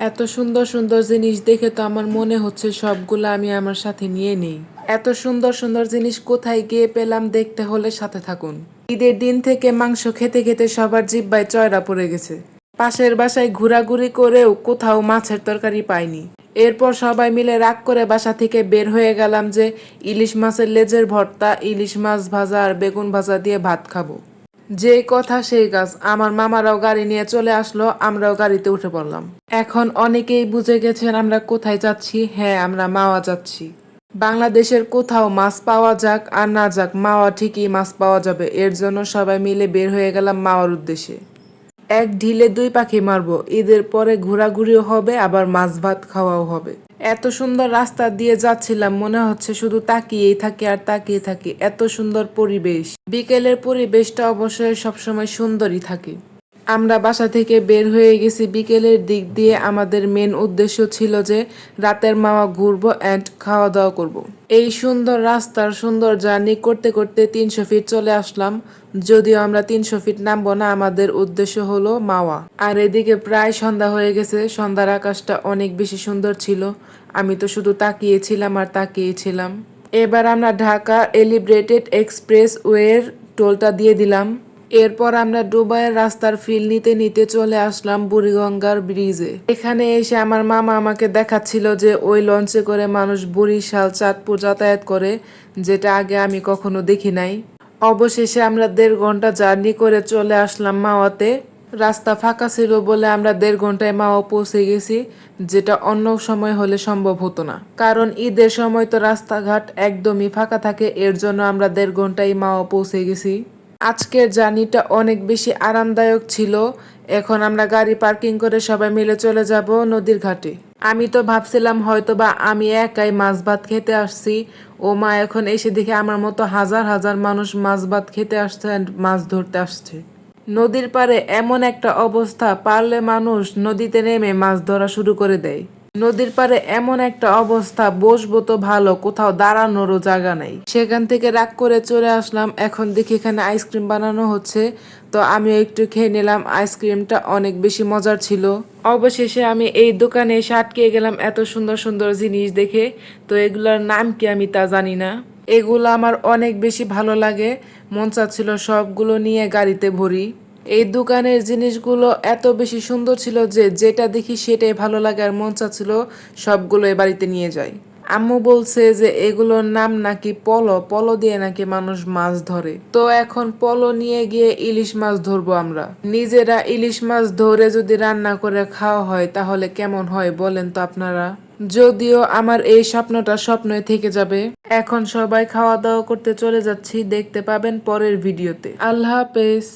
এত সুন্দর সুন্দর জিনিস দেখে তো আমার মনে হচ্ছে সবগুলো আমি আমার সাথে নিয়ে নেই। এত সুন্দর সুন্দর জিনিস কোথায় গিয়ে পেলাম দেখতে হলে সাথে থাকুন। ঈদের দিন থেকে মাংস খেতে খেতে সবার জিব্বায় চয়রা পড়ে গেছে। পাশের বাসায় ঘোরাঘুরি করেও কোথাও মাছের তরকারি পাইনি। এরপর সবাই মিলে রাগ করে বাসা থেকে বের হয়ে গেলাম যে, ইলিশ মাছের লেজের ভর্তা, ইলিশ মাছ ভাজা আর বেগুন ভাজা দিয়ে ভাত খাব। যে কথা সেই গাছ আমার মামারাও গাড়ি নিয়ে চলে আসলো, আমরাও গাড়িতে উঠে পড়লাম। এখন অনেকেই বুঝে গেছেন আমরা কোথায় যাচ্ছি। হ্যাঁ আমরা মাওয়া যাচ্ছি। বাংলাদেশের কোথাও মাছ পাওয়া যাক আর না যাক, মাওয়া ঠিকই মাছ পাওয়া যাবে। এর জন্য সবাই মিলে বের হয়ে গেলাম মাওয়ার উদ্দেশ্যে। এক ঢিলে দুই পাখি মারবো। ঈদের পরে ঘোরাঘুরিও হবে, আবার মাছ ভাত খাওয়াও হবে। এত সুন্দর রাস্তা দিয়ে যাচ্ছিলাম, মনে হচ্ছে শুধু তাকিয়েই থাকি আর তাকিয়ে থাকি। এত সুন্দর পরিবেশ। বিকেলের পরিবেশটা অবশ্যই সবসময় সুন্দরই থাকে। আমরা বাসা থেকে বের হয়ে গেছি। বিকেলের দিক দিয়ে আমাদের মেন উদ্দেশ্য ছিল যে রাতের মাওয়া ঘুরবো অ্যান্ড খাওয়া দাওয়া করব। এই সুন্দর রাস্তার সুন্দর জার্নি করতে করতে তিনশো ফিট চলে আসলাম। যদিও আমরা তিনশো ফিট নামবো না, আমাদের উদ্দেশ্য হলো মাওয়া। আর এদিকে প্রায় সন্ধ্যা হয়ে গেছে, সন্ধ্যার আকাশটা অনেক বেশি সুন্দর ছিল। আমি তো শুধু তাকিয়েছিলাম আর তাকিয়েছিলাম। এবার আমরা ঢাকা এলিব্রেটেড এক্সপ্রেস ওয়ের টোলটা দিয়ে দিলাম। এরপর আমরা দুবাইয়ের রাস্তার ফিল নিতে নিতে চলে আসলাম বুড়িগঙ্গার ব্রিজে। এখানে এসে আমার মামা আমাকে দেখাচ্ছিল যে ওই লঞ্চে করে মানুষ বরিশাল, চাঁদপুর যাতায়াত করে, যেটা আগে আমি কখনো দেখি নাই। অবশেষে আমরা দেড় ঘণ্টা জার্নি করে চলে আসলাম মাওয়াতে। রাস্তা ফাঁকা ছিল বলে আমরা দেড় ঘন্টায় মাওয়া পৌঁছে গেছি, যেটা অন্য সময় হলে সম্ভব হতো না। কারণ ঈদের সময় তো রাস্তাঘাট একদমই ফাঁকা থাকে, এর জন্য আমরা দেড় ঘন্টায় মাওয়া পৌঁছে গেছি। আজকের জার্নিটা অনেক বেশি আরামদায়ক ছিল। এখন আমরা গাড়ি পার্কিং করে সবাই মিলে চলে যাব নদীর ঘাটে। আমি তো ভাবছিলাম হয়তো বা আমি একাই মাছ ভাত খেতে আসছি। ও মা এখন এসে দেখে আমার মতো হাজার হাজার মানুষ মাছ ভাত খেতে আসছে মাছ ধরতে আসছে। নদীর পারে এমন একটা অবস্থা, পারলে মানুষ নদীতে নেমে মাছ ধরা শুরু করে দেয়। নদীর পাড়ে এমন একটা অবস্থা, বসবো তো ভালো, কোথাও দাঁড়ানোরও জায়গা নেই। সেখান থেকে রাগ করে চলে আসলাম, এখন দেখি এখানে আইসক্রিম বানানো হচ্ছে। তো আমিও একটু খেয়ে নিলাম, আইসক্রিমটা অনেক বেশি মজার ছিল। অবশেষে আমি এই দোকানে এসে আটকে গেলাম এত সুন্দর সুন্দর জিনিস দেখে। তো এগুলোর নাম কি আমি তা জানি না। এগুলো আমার অনেক বেশি ভালো লাগে। মন চাচ্ছিল সবগুলো নিয়ে গাড়িতে ভরি। এই দোকানের জিনিসগুলো এত বেশি সুন্দর ছিল যে যেটা দেখি সেটাই ভালো লাগে আর মন চাচ্ছিল সবগুলো এ বাড়িতে নিয়ে যাই। আম্মু বলছে যে এগুলোর নাম নাকি পলো পলো দিয়ে নাকি মানুষ মাছ ধরে। তো এখন পলো নিয়ে গিয়ে ইলিশ মাছ ধরবো আমরা। নিজেরা ইলিশ মাছ ধরে যদি রান্না করে খাওয়া হয় তাহলে কেমন হয় বলেন তো আপনারা? যদিও আমার এই স্বপ্নটা স্বপ্নই থেকে যাবে। এখন সবাই খাওয়া দাওয়া করতে চলে যাচ্ছি, দেখতে পাবেন পরের ভিডিওতে। আল্লাহ হাফেজ।